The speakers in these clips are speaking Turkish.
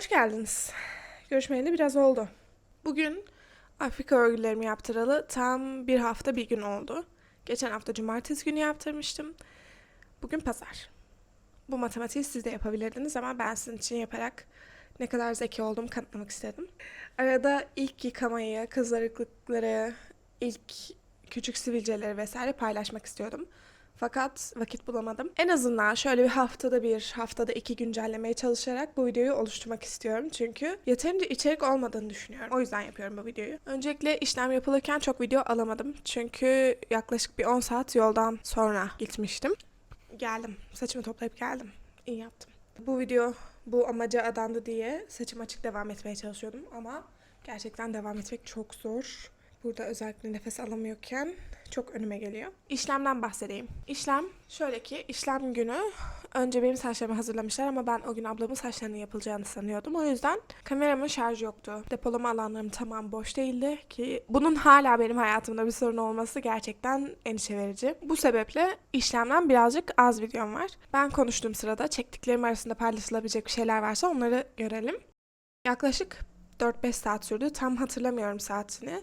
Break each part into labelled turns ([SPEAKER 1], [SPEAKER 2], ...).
[SPEAKER 1] Hoş geldiniz. Görüşmeyeli biraz oldu. Bugün Afrika örgülerimi yaptıralı tam bir hafta bir gün oldu. Geçen hafta cumartesi günü yaptırmıştım. Bugün pazar. Bu matematiği siz de yapabilirdiniz ama ben sizin için yaparak ne kadar zeki olduğumu kanıtlamak istedim. Arada ilk yıkamayı, kızarıklıkları, ilk küçük sivilceleri vesaire paylaşmak istiyordum. Fakat vakit bulamadım. En azından şöyle bir haftada bir, haftada iki güncellemeye çalışarak bu videoyu oluşturmak istiyorum. Çünkü yeterince içerik olmadığını düşünüyorum. O yüzden yapıyorum bu videoyu. Öncelikle işlem yapılırken çok video alamadım. Çünkü yaklaşık bir 10 saat yoldan sonra gitmiştim. Geldim. Saçımı toplayıp geldim. İyi yaptım. Bu video bu amaca adandı diye saçım açık devam etmeye çalışıyordum ama gerçekten devam etmek çok zor. Burada özellikle nefes alamıyorken çok önüme geliyor. İşlemden bahsedeyim. İşlem şöyle ki işlem günü önce benim saçlarımı hazırlamışlar ama ben o gün ablamın saçlarının yapılacağını sanıyordum. O yüzden kameramın şarjı yoktu. Depolama alanlarım tamam boş değildi ki bunun hala benim hayatımda bir sorun olması gerçekten endişe verici. Bu sebeple işlemden birazcık az videom var. Ben konuştuğum sırada çektiklerim arasında paylaşılabilecek bir şeyler varsa onları görelim. Yaklaşık 4-5 saat sürdü. Tam hatırlamıyorum saatini.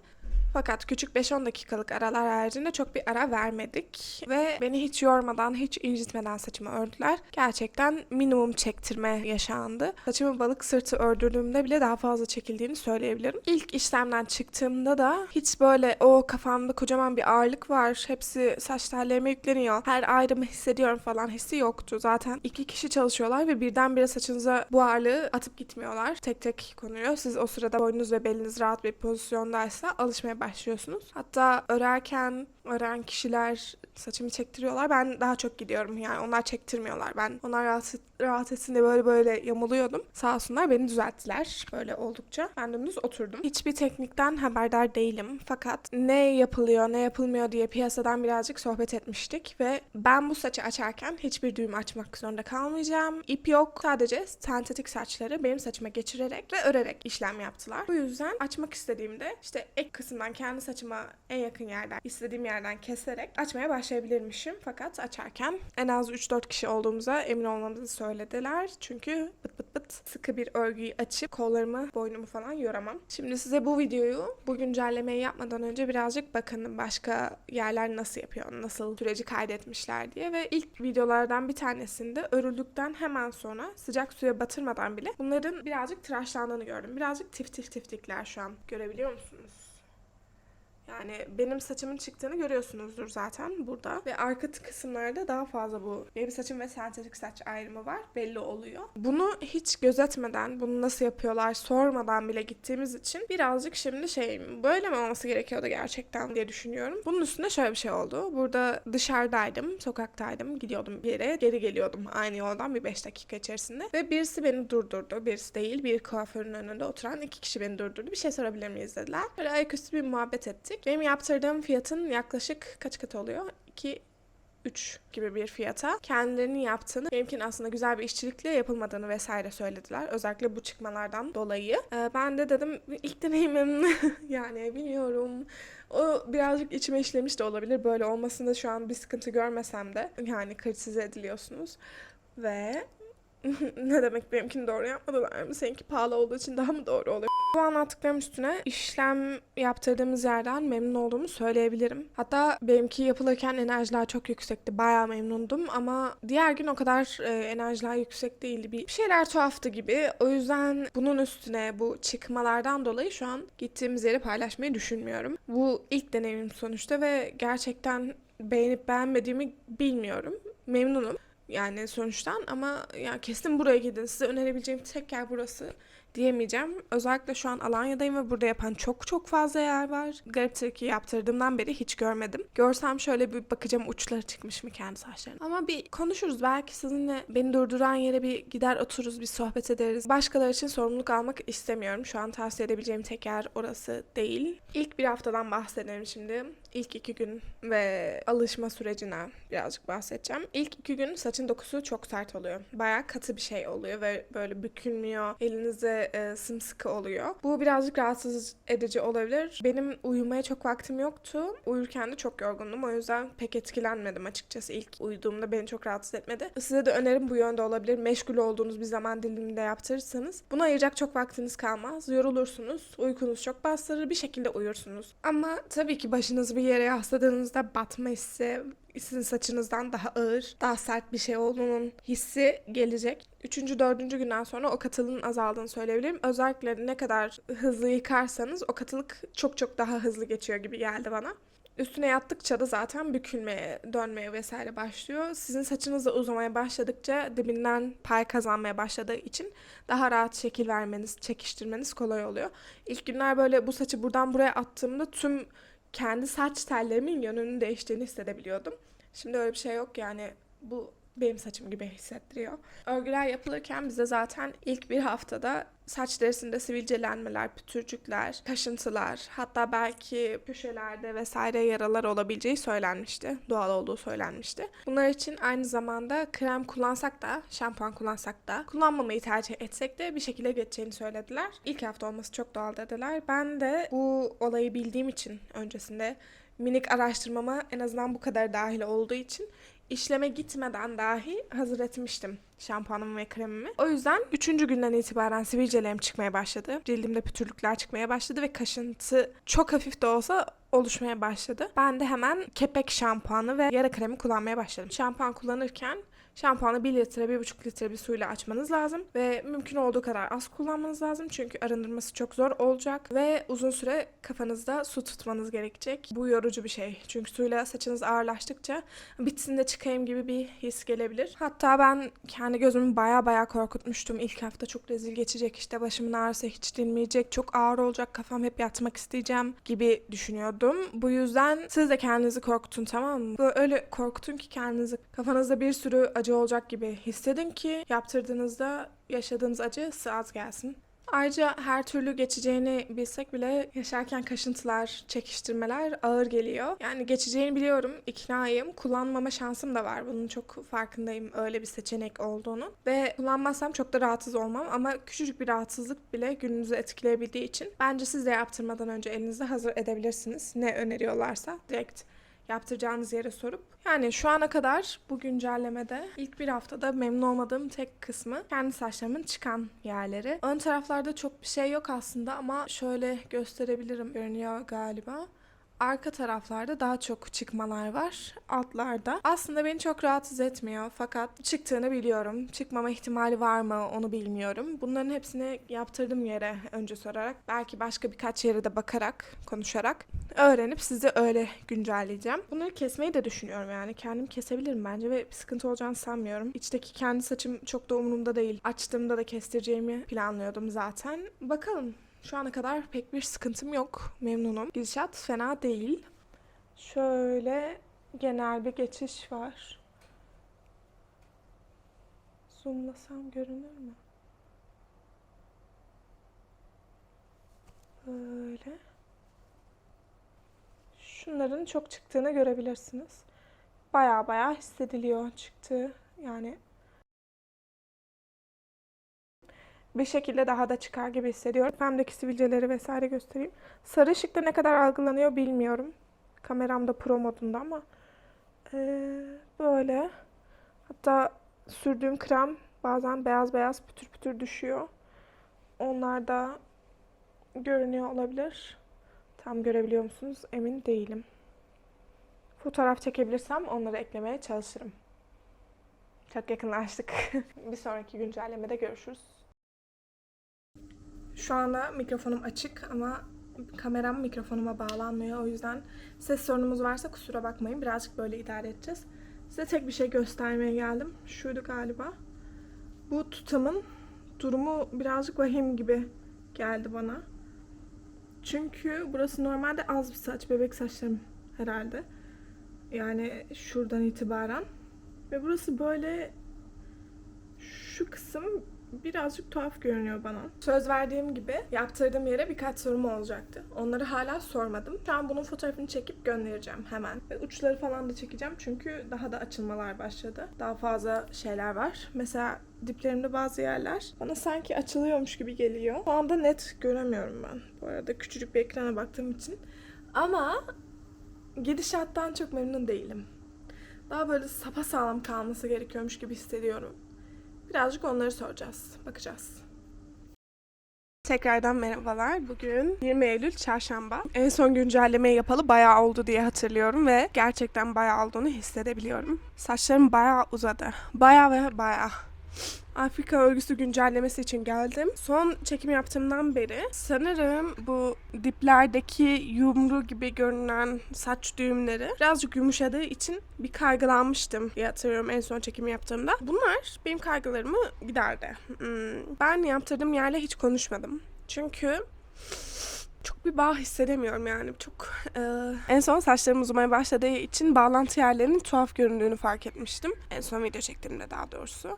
[SPEAKER 1] Fakat küçük 5-10 dakikalık aralar haricinde çok bir ara vermedik. Ve beni hiç yormadan, hiç incitmeden saçımı ördüler. Gerçekten minimum çektirme yaşandı. Saçımı balık sırtı ördürdüğümde bile daha fazla çekildiğini söyleyebilirim. İlk işlemden çıktığımda da hiç böyle o kafamda kocaman bir ağırlık var. Hepsi saç tellerime yükleniyor. Her ayrımı hissediyorum falan hissi yoktu. Zaten iki kişi çalışıyorlar ve birdenbire saçınıza bu ağırlığı atıp gitmiyorlar. Tek tek konuyor. Siz o sırada boynunuz ve beliniz rahat bir pozisyondaysa alışmaya başlıyorsunuz. Hatta örerken ören kişiler saçımı çektiriyorlar. Ben daha çok gidiyorum yani onlar çektirmiyorlar. Ben onlar rahat, rahat etsin diye böyle böyle yamuluyordum. Sağ olsunlar beni düzelttiler böyle oldukça. Ben dümdüz oturdum. Hiçbir teknikten haberdar değilim. Fakat ne yapılıyor ne yapılmıyor diye piyasadan birazcık sohbet etmiştik ve ben bu saçı açarken hiçbir düğüm açmak zorunda kalmayacağım. İp yok. Sadece sentetik saçları benim saçıma geçirerek ve örerek işlem yaptılar. Bu yüzden açmak istediğimde işte ek kısımdan kendi saçıma en yakın yerden istediğim yerden keserek açmaya başlayabilirmişim. Fakat açarken en az 3-4 kişi olduğumuza emin olmamızı söylediler. Çünkü bıt bıt bıt sıkı bir örgüyü açıp kollarımı, boynumu falan yoramam. Şimdi size bu videoyu bu güncellemeyi yapmadan önce birazcık bakın başka yerler nasıl yapıyor, nasıl süreci kaydetmişler diye ve ilk videolardan bir tanesinde örüldükten hemen sonra sıcak suya batırmadan bile bunların birazcık tıraşlandığını gördüm. Birazcık tiftik tiftikler şu an. Görebiliyor musunuz? Yani benim saçımın çıktığını görüyorsunuzdur zaten burada. Ve arka kısımlarda daha fazla bu benim saçım ve sentetik saç ayrımı var. Belli oluyor. Bunu hiç gözetmeden, bunu nasıl yapıyorlar sormadan bile gittiğimiz için birazcık şimdi şey böyle mi olması gerekiyordu gerçekten diye düşünüyorum. Bunun üstünde şöyle bir şey oldu. Burada dışarıdaydım, sokaktaydım. Gidiyordum bir yere, geri geliyordum aynı yoldan bir 5 dakika içerisinde. Ve birisi beni durdurdu. Birisi değil, bir kuaförün önünde oturan iki kişi beni durdurdu. Bir şey sorabilir miyiz dediler. Böyle ayaküstü bir muhabbet ettik. Benim yaptırdığım fiyatın yaklaşık kaç katı oluyor? 2 3 gibi bir fiyata kendilerinin yaptığını, benimkinin aslında güzel bir işçilikle yapılmadığını vesaire söylediler. Özellikle bu çıkmalardan dolayı. Ee, ben de dedim ilk deneyimim yani bilmiyorum. O birazcık içime işlemiş de olabilir. Böyle olmasında şu an bir sıkıntı görmesem de yani kritize ediliyorsunuz. Ve ne demek benimkini doğru yapmadılar mı? Seninki pahalı olduğu için daha mı doğru oluyor? Bu anlattıklarım üstüne işlem yaptırdığımız yerden memnun olduğumu söyleyebilirim. Hatta benimki yapılırken enerjiler çok yüksekti. Bayağı memnundum ama diğer gün o kadar e, enerjiler yüksek değildi. Bir şeyler tuhaftı gibi. O yüzden bunun üstüne bu çıkmalardan dolayı şu an gittiğimiz yeri paylaşmayı düşünmüyorum. Bu ilk deneyimim sonuçta ve gerçekten beğenip beğenmediğimi bilmiyorum. Memnunum yani sonuçtan ama ya kesin buraya gidin. Size önerebileceğim tek yer burası diyemeyeceğim. Özellikle şu an Alanya'dayım ve burada yapan çok çok fazla yer var. Gariptir ki yaptırdığımdan beri hiç görmedim. Görsem şöyle bir bakacağım uçları çıkmış mı kendi saçlarına. Ama bir konuşuruz. Belki sizinle beni durduran yere bir gider otururuz bir sohbet ederiz. Başkaları için sorumluluk almak istemiyorum. Şu an tavsiye edebileceğim tek yer orası değil. İlk bir haftadan bahsedelim şimdi. İlk iki gün ve alışma sürecine birazcık bahsedeceğim. İlk iki gün saçın dokusu çok sert oluyor. Bayağı katı bir şey oluyor ve böyle bükülmüyor. Elinize e, sımsıkı oluyor. Bu birazcık rahatsız edici olabilir. Benim uyumaya çok vaktim yoktu. Uyurken de çok yorgundum. O yüzden pek etkilenmedim açıkçası. İlk uyuduğumda beni çok rahatsız etmedi. Size de önerim bu yönde olabilir. Meşgul olduğunuz bir zaman diliminde yaptırırsanız. Buna ayıracak çok vaktiniz kalmaz. Yorulursunuz. Uykunuz çok bastırır. Bir şekilde uyursunuz. Ama tabii ki başınızı bir yere yasladığınızda batma hissi, sizin saçınızdan daha ağır, daha sert bir şey olduğunun hissi gelecek. Üçüncü, dördüncü günden sonra o katılığın azaldığını söyleyebilirim. Özellikle ne kadar hızlı yıkarsanız o katılık çok çok daha hızlı geçiyor gibi geldi bana. Üstüne yattıkça da zaten bükülmeye, dönmeye vesaire başlıyor. Sizin saçınız da uzamaya başladıkça dibinden pay kazanmaya başladığı için daha rahat şekil vermeniz, çekiştirmeniz kolay oluyor. İlk günler böyle bu saçı buradan buraya attığımda tüm kendi saç tellerimin yönünün değiştiğini hissedebiliyordum. Şimdi öyle bir şey yok yani bu benim saçım gibi hissettiriyor. Örgüler yapılırken bize zaten ilk bir haftada saç derisinde sivilcelenmeler, pütürcükler, kaşıntılar, hatta belki köşelerde vesaire yaralar olabileceği söylenmişti. Doğal olduğu söylenmişti. Bunlar için aynı zamanda krem kullansak da, şampuan kullansak da, kullanmamayı tercih etsek de bir şekilde geçeceğini söylediler. İlk hafta olması çok doğal dediler. Ben de bu olayı bildiğim için öncesinde minik araştırmama en azından bu kadar dahil olduğu için işleme gitmeden dahi hazır etmiştim şampuanımı ve kremimi. O yüzden 3. günden itibaren sivilcelerim çıkmaya başladı. Cildimde pütürlükler çıkmaya başladı ve kaşıntı çok hafif de olsa oluşmaya başladı. Ben de hemen kepek şampuanı ve yara kremi kullanmaya başladım. Şampuan kullanırken Şampuanı 1 litre, 1,5 litre bir suyla açmanız lazım ve mümkün olduğu kadar az kullanmanız lazım çünkü arındırması çok zor olacak ve uzun süre kafanızda su tutmanız gerekecek. Bu yorucu bir şey çünkü suyla saçınız ağırlaştıkça bitsin de çıkayım gibi bir his gelebilir. Hatta ben kendi gözümü baya baya korkutmuştum. İlk hafta çok rezil geçecek işte başımın ağrısı hiç dinmeyecek, çok ağır olacak, kafam hep yatmak isteyeceğim gibi düşünüyordum. Bu yüzden siz de kendinizi korkutun tamam mı? Böyle öyle korkutun ki kendinizi kafanızda bir sürü acı olacak gibi hissedin ki yaptırdığınızda yaşadığınız acı az gelsin. Ayrıca her türlü geçeceğini bilsek bile yaşarken kaşıntılar, çekiştirmeler ağır geliyor. Yani geçeceğini biliyorum, iknayım. Kullanmama şansım da var. Bunun çok farkındayım öyle bir seçenek olduğunu. Ve kullanmazsam çok da rahatsız olmam ama küçücük bir rahatsızlık bile gününüzü etkileyebildiği için bence siz de yaptırmadan önce elinizde hazır edebilirsiniz. Ne öneriyorlarsa direkt yaptıracağınız yere sorup. Yani şu ana kadar bu güncellemede ilk bir haftada memnun olmadığım tek kısmı kendi saçlarımın çıkan yerleri. Ön taraflarda çok bir şey yok aslında ama şöyle gösterebilirim görünüyor galiba. Arka taraflarda daha çok çıkmalar var. Altlarda. Aslında beni çok rahatsız etmiyor. Fakat çıktığını biliyorum. Çıkmama ihtimali var mı onu bilmiyorum. Bunların hepsini yaptırdım yere önce sorarak. Belki başka birkaç yere de bakarak, konuşarak öğrenip size öyle güncelleyeceğim. Bunları kesmeyi de düşünüyorum yani. Kendim kesebilirim bence ve sıkıntı olacağını sanmıyorum. İçteki kendi saçım çok da umurumda değil. Açtığımda da kestireceğimi planlıyordum zaten. Bakalım. Şu ana kadar pek bir sıkıntım yok. Memnunum. Gidişat fena değil. Şöyle genel bir geçiş var. Zoomlasam görünür mü? Böyle. Şunların çok çıktığını görebilirsiniz. Baya baya hissediliyor çıktığı. Yani bir şekilde daha da çıkar gibi hissediyorum. Pemdeki sivilceleri vesaire göstereyim. Sarı ışıkta ne kadar algılanıyor bilmiyorum. Kameramda pro modunda ama ee, böyle. Hatta sürdüğüm krem bazen beyaz beyaz pütür pütür düşüyor. Onlar da görünüyor olabilir. Tam görebiliyor musunuz? Emin değilim. Fotoğraf çekebilirsem onları eklemeye çalışırım. Çok yakınlaştık. bir sonraki güncellemede görüşürüz. Şu anda mikrofonum açık ama kameram mikrofonuma bağlanmıyor. O yüzden ses sorunumuz varsa kusura bakmayın. Birazcık böyle idare edeceğiz. Size tek bir şey göstermeye geldim. Şuydu galiba. Bu tutamın durumu birazcık vahim gibi geldi bana. Çünkü burası normalde az bir saç. Bebek saçlarım herhalde. Yani şuradan itibaren. Ve burası böyle şu kısım birazcık tuhaf görünüyor bana. Söz verdiğim gibi yaptırdığım yere birkaç sorum olacaktı. Onları hala sormadım. Şu an bunun fotoğrafını çekip göndereceğim hemen. Ve uçları falan da çekeceğim çünkü daha da açılmalar başladı. Daha fazla şeyler var. Mesela diplerimde bazı yerler bana sanki açılıyormuş gibi geliyor. Şu anda net göremiyorum ben. Bu arada küçücük bir ekrana baktığım için. Ama gidişattan çok memnun değilim. Daha böyle sapasağlam kalması gerekiyormuş gibi hissediyorum. Birazcık onları soracağız. Bakacağız. Tekrardan merhabalar. Bugün 20 Eylül Çarşamba. En son güncellemeyi yapalı bayağı oldu diye hatırlıyorum ve gerçekten bayağı olduğunu hissedebiliyorum. Saçlarım bayağı uzadı. Bayağı ve bayağı. Afrika örgüsü güncellemesi için geldim. Son çekim yaptığımdan beri sanırım bu diplerdeki yumru gibi görünen saç düğümleri birazcık yumuşadığı için bir kaygılanmıştım diye hatırlıyorum en son çekim yaptığımda. Bunlar benim kaygılarımı giderdi. Hmm, Ben yaptırdığım yerle hiç konuşmadım. Çünkü çok bir bağ hissedemiyorum yani. Çok e, en son saçlarım uzamaya başladığı için bağlantı yerlerinin tuhaf göründüğünü fark etmiştim. En son video çektiğimde daha doğrusu.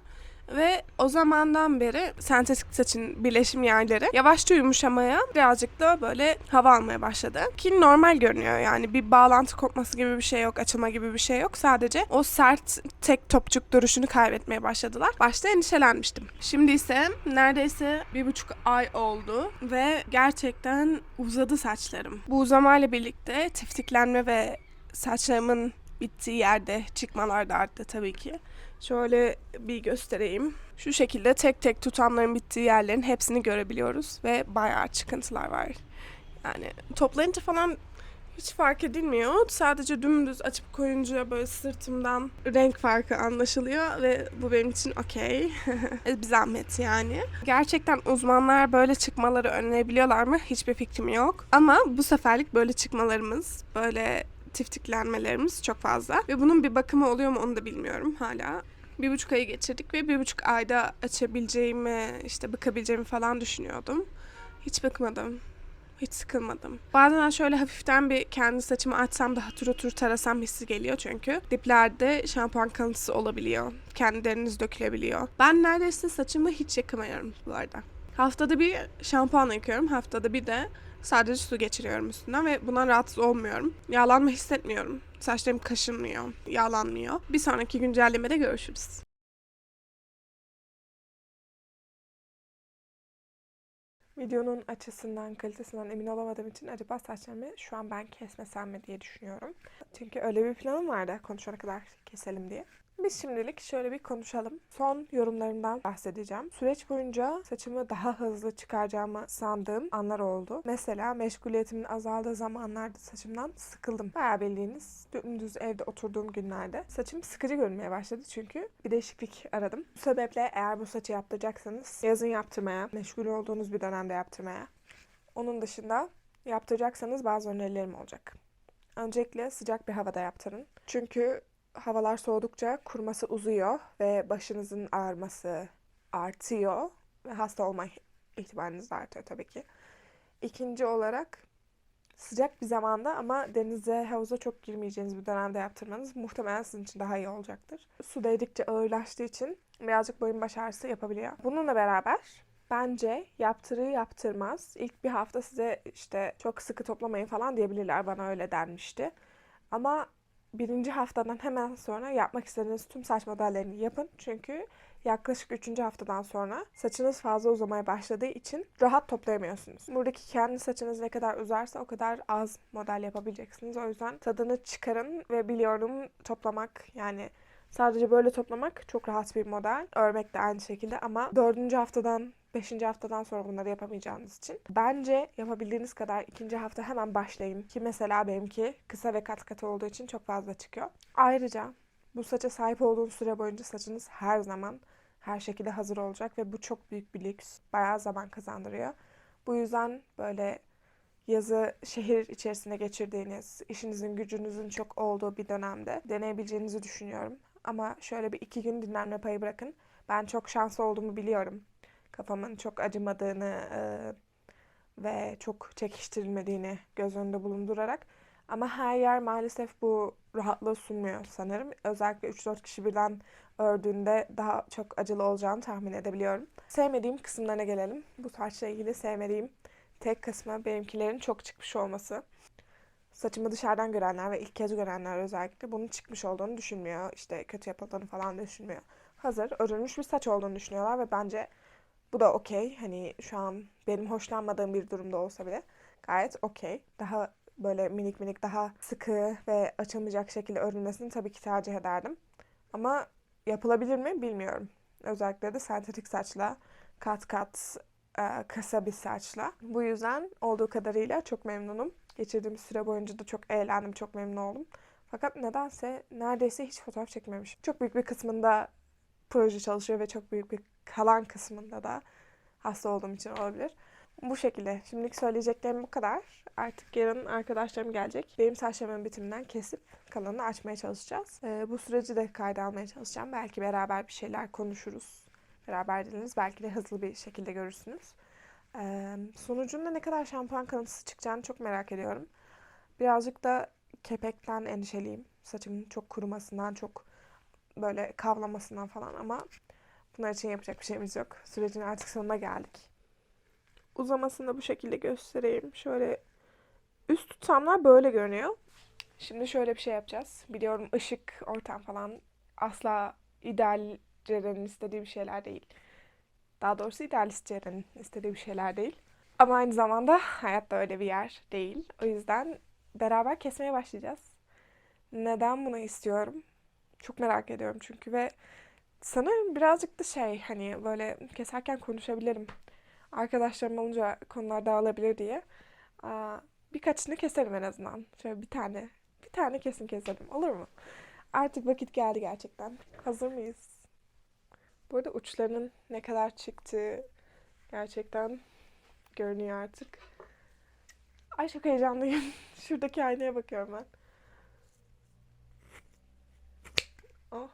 [SPEAKER 1] Ve o zamandan beri sentetik saçın birleşim yerleri yavaşça yumuşamaya birazcık da böyle hava almaya başladı. Ki normal görünüyor yani bir bağlantı kopması gibi bir şey yok, açılma gibi bir şey yok. Sadece o sert tek topçuk duruşunu kaybetmeye başladılar. Başta endişelenmiştim. Şimdi ise neredeyse bir buçuk ay oldu ve gerçekten uzadı saçlarım. Bu uzamayla birlikte tiftiklenme ve saçlarımın bittiği yerde çıkmalar da arttı tabii ki. Şöyle bir göstereyim. Şu şekilde tek tek tutamların bittiği yerlerin hepsini görebiliyoruz ve bayağı çıkıntılar var. Yani toplayınca falan hiç fark edilmiyor. Sadece dümdüz açıp koyunca böyle sırtımdan renk farkı anlaşılıyor ve bu benim için okey. bir zahmet yani. Gerçekten uzmanlar böyle çıkmaları önleyebiliyorlar mı? Hiçbir fikrim yok. Ama bu seferlik böyle çıkmalarımız, böyle tiftiklenmelerimiz çok fazla. Ve bunun bir bakımı oluyor mu onu da bilmiyorum hala. Bir buçuk ayı geçirdik ve bir buçuk ayda açabileceğimi, işte bakabileceğimi falan düşünüyordum. Hiç bakmadım. Hiç sıkılmadım. Bazen şöyle hafiften bir kendi saçımı açsam da hatır otur tarasam hissi geliyor çünkü. Diplerde şampuan kalıntısı olabiliyor. Kendi deriniz dökülebiliyor. Ben neredeyse saçımı hiç yıkamıyorum bu arada. Haftada bir şampuan yıkıyorum. Haftada bir de sadece su geçiriyorum üstünden ve bundan rahatsız olmuyorum. Yağlanma hissetmiyorum. Saçlarım kaşınmıyor, yağlanmıyor. Bir sonraki güncellemede görüşürüz. Videonun açısından, kalitesinden emin olamadığım için acaba saçlarımı şu an ben kesmesem mi diye düşünüyorum. Çünkü öyle bir planım vardı konuşana kadar keselim diye. Biz şimdilik şöyle bir konuşalım. Son yorumlarımdan bahsedeceğim. Süreç boyunca saçımı daha hızlı çıkaracağımı sandığım anlar oldu. Mesela meşguliyetimin azaldığı zamanlarda saçımdan sıkıldım. Bayağı bildiğiniz dümdüz evde oturduğum günlerde saçım sıkıcı görünmeye başladı çünkü bir değişiklik aradım. Bu sebeple eğer bu saçı yaptıracaksanız yazın yaptırmaya, meşgul olduğunuz bir dönemde yaptırmaya. Onun dışında yaptıracaksanız bazı önerilerim olacak. Öncelikle sıcak bir havada yaptırın. Çünkü havalar soğudukça kuruması uzuyor ve başınızın ağrıması artıyor ve hasta olma ihtimaliniz artıyor tabii ki. İkinci olarak sıcak bir zamanda ama denize, havuza çok girmeyeceğiniz bir dönemde yaptırmanız muhtemelen sizin için daha iyi olacaktır. Su değdikçe ağırlaştığı için birazcık boyun baş ağrısı yapabiliyor. Bununla beraber bence yaptırır yaptırmaz ilk bir hafta size işte çok sıkı toplamayın falan diyebilirler. Bana öyle denmişti. Ama birinci haftadan hemen sonra yapmak istediğiniz tüm saç modellerini yapın. Çünkü yaklaşık üçüncü haftadan sonra saçınız fazla uzamaya başladığı için rahat toplayamıyorsunuz. Buradaki kendi saçınız ne kadar uzarsa o kadar az model yapabileceksiniz. O yüzden tadını çıkarın ve biliyorum toplamak yani Sadece böyle toplamak çok rahat bir model. Örmek de aynı şekilde ama dördüncü haftadan Beşinci haftadan sonra bunları yapamayacağınız için. Bence yapabildiğiniz kadar ikinci hafta hemen başlayın. Ki mesela benimki kısa ve kat kat olduğu için çok fazla çıkıyor. Ayrıca bu saça sahip olduğunuz süre boyunca saçınız her zaman her şekilde hazır olacak ve bu çok büyük bir lüks. Bayağı zaman kazandırıyor. Bu yüzden böyle yazı şehir içerisinde geçirdiğiniz, işinizin gücünüzün çok olduğu bir dönemde deneyebileceğinizi düşünüyorum. Ama şöyle bir iki gün dinlenme payı bırakın. Ben çok şanslı olduğumu biliyorum kafamın çok acımadığını e, ve çok çekiştirilmediğini göz önünde bulundurarak Ama her yer maalesef bu rahatlığı sunmuyor sanırım. Özellikle 3-4 kişi birden ördüğünde daha çok acılı olacağını tahmin edebiliyorum. Sevmediğim kısımlarına gelelim. Bu saçla ilgili sevmediğim tek kısmı benimkilerin çok çıkmış olması. Saçımı dışarıdan görenler ve ilk kez görenler özellikle bunun çıkmış olduğunu düşünmüyor. İşte kötü yapıldığını falan düşünmüyor. Hazır örülmüş bir saç olduğunu düşünüyorlar ve bence bu da okey. Hani şu an benim hoşlanmadığım bir durumda olsa bile gayet okey. Daha böyle minik minik daha sıkı ve açılmayacak şekilde örülmesini tabii ki tercih ederdim. Ama yapılabilir mi bilmiyorum. Özellikle de sentetik saçla kat kat kısa bir saçla. Bu yüzden olduğu kadarıyla çok memnunum. Geçirdiğim süre boyunca da çok eğlendim, çok memnun oldum. Fakat nedense neredeyse hiç fotoğraf çekmemişim. Çok büyük bir kısmında proje çalışıyor ve çok büyük bir kalan kısmında da hasta olduğum için olabilir. Bu şekilde. Şimdilik söyleyeceklerim bu kadar. Artık yarın arkadaşlarım gelecek. Benim saçlarımın bitiminden kesip kalanını açmaya çalışacağız. Ee, bu süreci de kayda almaya çalışacağım. Belki beraber bir şeyler konuşuruz. Beraber dinleriz. Belki de hızlı bir şekilde görürsünüz. Sonucunda ne kadar şampuan kalıntısı çıkacağını çok merak ediyorum. Birazcık da kepekten endişeliyim. Saçımın çok kurumasından, çok böyle kavlamasından falan ama bunlar için yapacak bir şeyimiz yok. Sürecin artık sonuna geldik. Uzamasını da bu şekilde göstereyim. Şöyle üst tutamlar böyle görünüyor. Şimdi şöyle bir şey yapacağız. Biliyorum ışık, ortam falan asla ideal Ceren'in istediği bir şeyler değil. Daha doğrusu idealist Ceren'in istediği bir şeyler değil. Ama aynı zamanda hayatta öyle bir yer değil. O yüzden beraber kesmeye başlayacağız. Neden bunu istiyorum? Çok merak ediyorum çünkü ve sanırım birazcık da şey hani böyle keserken konuşabilirim. Arkadaşlarım olunca konular dağılabilir diye. Birkaçını keserim en azından. Şöyle bir tane. Bir tane kesin keserim. Olur mu? Artık vakit geldi gerçekten. Hazır mıyız? Bu arada uçlarının ne kadar çıktığı gerçekten görünüyor artık. Ay çok heyecanlıyım. Şuradaki aynaya bakıyorum ben. Oh.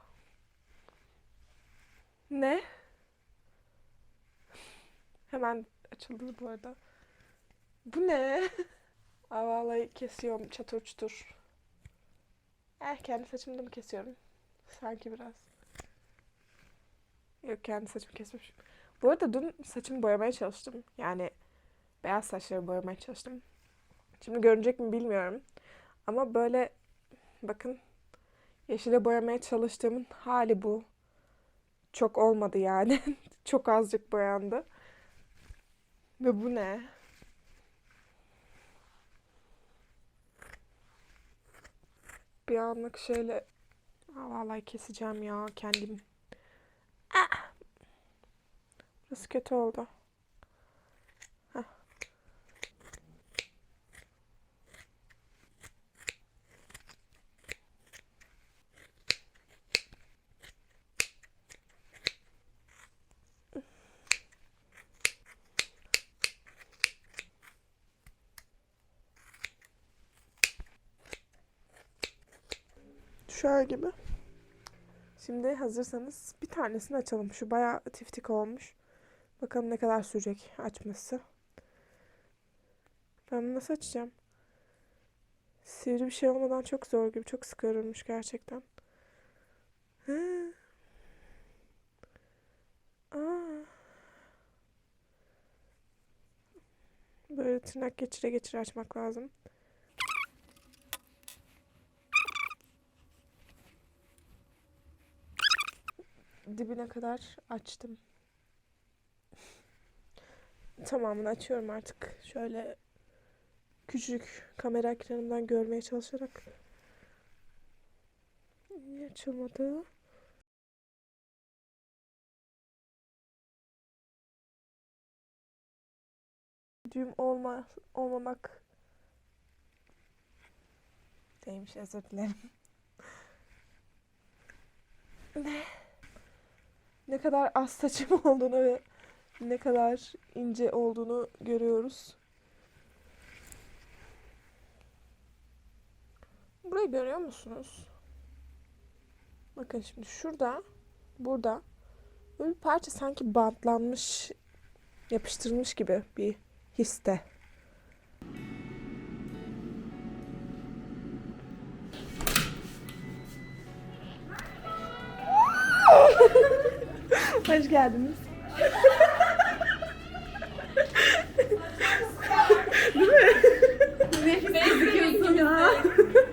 [SPEAKER 1] Ne? Hemen açıldı bu arada. Bu ne? Vallahi kesiyorum çatır çutur. Eh kendi saçımı da mı kesiyorum? Sanki biraz. Yok kendi saçımı kesmişim. Bu arada dün saçımı boyamaya çalıştım. Yani beyaz saçları boyamaya çalıştım. Şimdi görünecek mi bilmiyorum. Ama böyle bakın yeşile boyamaya çalıştığımın hali bu. Çok olmadı yani. Çok azıcık boyandı. Ve bu ne? Bir anlık şöyle vallahi keseceğim ya kendim. Burası kötü oldu. Heh. Şöyle gibi. Şimdi hazırsanız bir tanesini açalım. Şu bayağı tiftik olmuş. Bakalım ne kadar sürecek açması. Ben bunu nasıl açacağım? Sivri bir şey olmadan çok zor gibi. Çok sıkı örülmüş gerçekten. Aa. Böyle tırnak geçire geçire açmak lazım. dibine kadar açtım. Tamamını açıyorum artık. Şöyle küçük kamera ekranından görmeye çalışarak. Niye açılmadı? Düğüm olma, olmamak değilmiş özür dilerim. ne? ne kadar az saçım olduğunu ne kadar ince olduğunu görüyoruz. Burayı görüyor musunuz? Bakın şimdi şurada, burada böyle bir parça sanki bantlanmış, yapıştırılmış gibi bir histe. Hoş geldiniz. ya.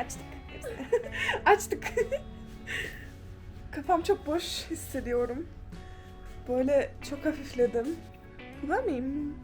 [SPEAKER 1] Açtık. Açtık. Kafam çok boş hissediyorum. Böyle çok hafifledim. Kullanmayayım.